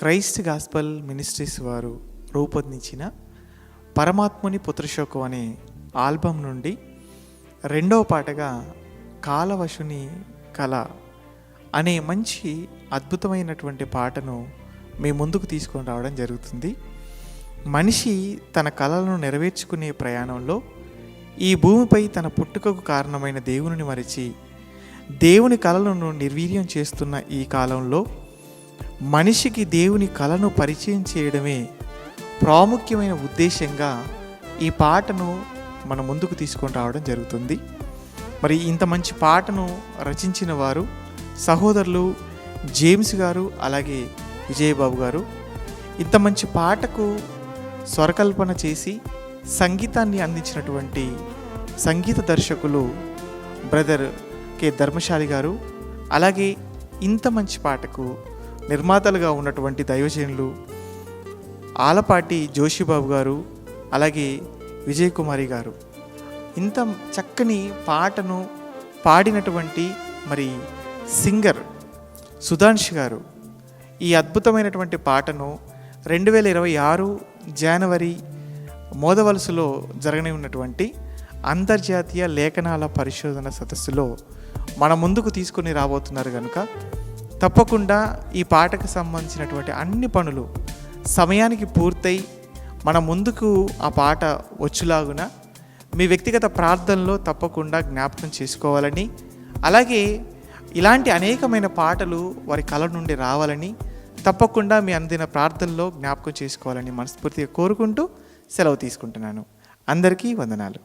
Christ gospel ministries వారు రూపొందించిన పరమాత్ముని పుత్రశోకం అనే ఆల్బమ్ నుండి రెండవ పాటగా కాలవశుని కళ అనే మంచి అద్భుతమైనటువంటి పాటను మీ ముందుకు తీసుకొని రావడం జరుగుతుంది. మనిషి తన కళలను నెరవేర్చుకునే ప్రయాణంలో ఈ భూమిపై తన పుట్టుకకు కారణమైన దేవుని మరిచి దేవుని కళలను నిర్వీర్యం చేస్తున్న ఈ కాలంలో మనిషికి దేవుని కళను పరిచయం చేయడమే ప్రాముఖ్యమైన ఉద్దేశంగా ఈ పాటను మన ముందుకు తీసుకొని రావడం జరుగుతుంది. మరి ఇంత మంచి పాటను రచించిన వారు సహోదరులు జేమ్స్ గారు అలాగే విజయబాబు గారు. ఇంత మంచి పాటకు స్వరకల్పన చేసి సంగీతాన్ని అందించినటువంటి సంగీత దర్శకులు బ్రదర్ కె ధర్మశాలి గారు అలాగే ఇంత మంచి పాటకు నిర్మాతలుగా ఉన్నటువంటి దైవజనులు ఆలపాటి జోషిబాబు గారు అలాగే విజయ్ కుమారి గారు. ఇంత చక్కని పాటను పాడినటువంటి మరి సింగర్ సుధాంష్ గారు. ఈ అద్భుతమైనటువంటి పాటను రెండు వేల ఇరవై ఆరు జనవరి మోదవలసలో జరగని ఉన్నటువంటి అంతర్జాతీయ లేఖనాల పరిశోధన సదస్సులో మన ముందుకు తీసుకొని రాబోతున్నారు కనుక తప్పకుండా ఈ పాటకు సంబంధించినటువంటి అన్ని పనులు సమయానికి పూర్తయి మన ముందుకు ఆ పాట వచ్చులాగున మీ వ్యక్తిగత ప్రార్థనలో తప్పకుండా జ్ఞాపకం చేసుకోవాలని అలాగే ఇలాంటి అనేకమైన పాటలు వారి కళ నుండి రావాలని తప్పకుండా మీ అందిన ప్రార్థనలో జ్ఞాపకం చేసుకోవాలని మనస్ఫూర్తిగా కోరుకుంటూ సెలవు తీసుకుంటున్నాను. అందరికీ వందనాలు.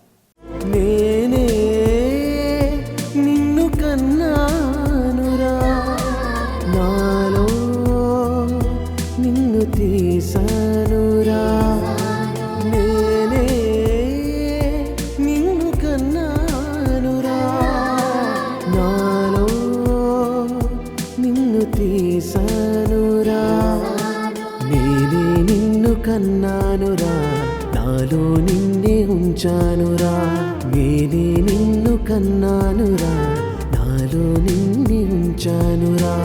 తీసానురా నేనే నిన్ను కన్నానురా నాలో నిన్ను తీసానురా నేనే నిన్ను కన్నానురా నాలో నిన్నే ఉంచానురా నేనే నిన్ను కన్నానురా నాలో నిన్నే ఉంచానురా